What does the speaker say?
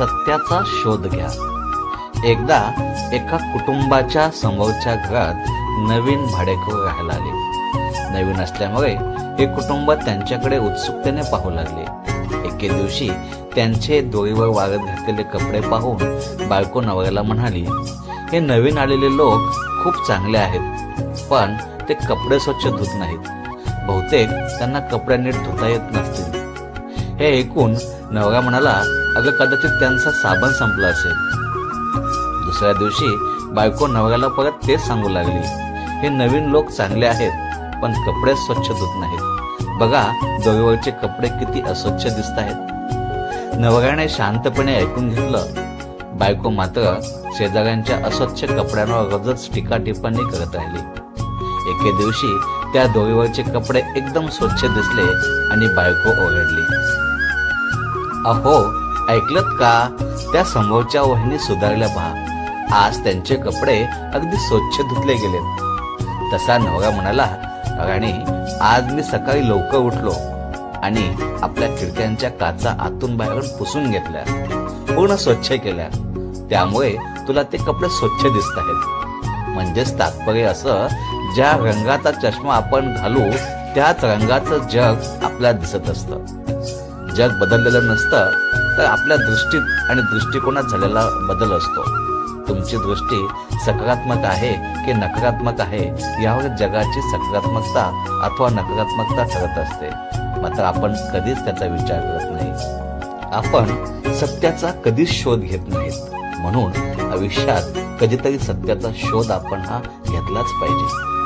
सत्याचा शोध घ्या. एकदा एका कुटुंबाच्या समोरच्या घरात नवीन भाडेकरू राहायला आले. नवीन असल्यामुळे हे कुटुंब त्यांच्याकडे उत्सुकतेने पाहू लागले. एके दिवशी त्यांचे दोरीवर वागत घातलेले कपडे पाहून बायको नवऱ्याला म्हणाली हे नवीन आलेले लोक खूप चांगले आहेत पण ते कपडे स्वच्छ धुत नाहीत. बहुतेक त्यांना कपडे नीट धुता येत नसतील. हे ऐकून नवरा म्हणाला अगं कदाचित त्यांचा साबण संपला असेल. दुसऱ्या दिवशी बायको नवऱ्याला परत तेच सांगू लागली. हे नवीन लोक चांगले आहेत पण कपडे स्वच्छ धुत नाहीत. बघा दोरीवरचे कपडे किती अस्वच्छ दिसत आहेत. नवऱ्याने शांतपणे ऐकून घेतलं. बायको मात्र शेजाऱ्यांच्या अस्वच्छ कपड्यांवर रोजच टीका टिप्पणी करत राहिली. एके दिवशी त्या दोरीवरचे कपडे एकदम स्वच्छ दिसले आणि बायको ओरडली. अहो ऐकलत का? त्या समोरच्या वहिनी सुधारल्या पहा आज त्यांचे कपडे अगदी स्वच्छ धुतले गेलेत. तसा नवरा म्हणाला राणी आज मी सकाळी लवकर उठलो आणि आपल्या खिडक्यांच्या काचा आतून बाहेरून पुसून घेतल्या. पूर्ण स्वच्छ केल्या. त्यामुळे तुला ते कपडे स्वच्छ दिसत आहेत. म्हणजेच तात्पर्य असं ज्या रंगाचा चष्मा आपण घालू त्याच रंगाचं जग आपल्याला दिसत असतं. जग बदललेलं नसतं तर आपल्या दृष्टीत आणि दृष्टिकोनात झालेला बदल असतो. तुमची दृष्टी सकारात्मक आहे की नकारात्मक आहे यावर जगाची सकारात्मकता अथवा नकारात्मकता ठरत असते. मात्र आपण कधीच त्याचा विचार करत नाही. आपण सत्याचा कधीच शोध घेत नाहीत. म्हणून आयुष्यात कधीतरी सत्याचा शोध आपण हा घेतलाच पाहिजे.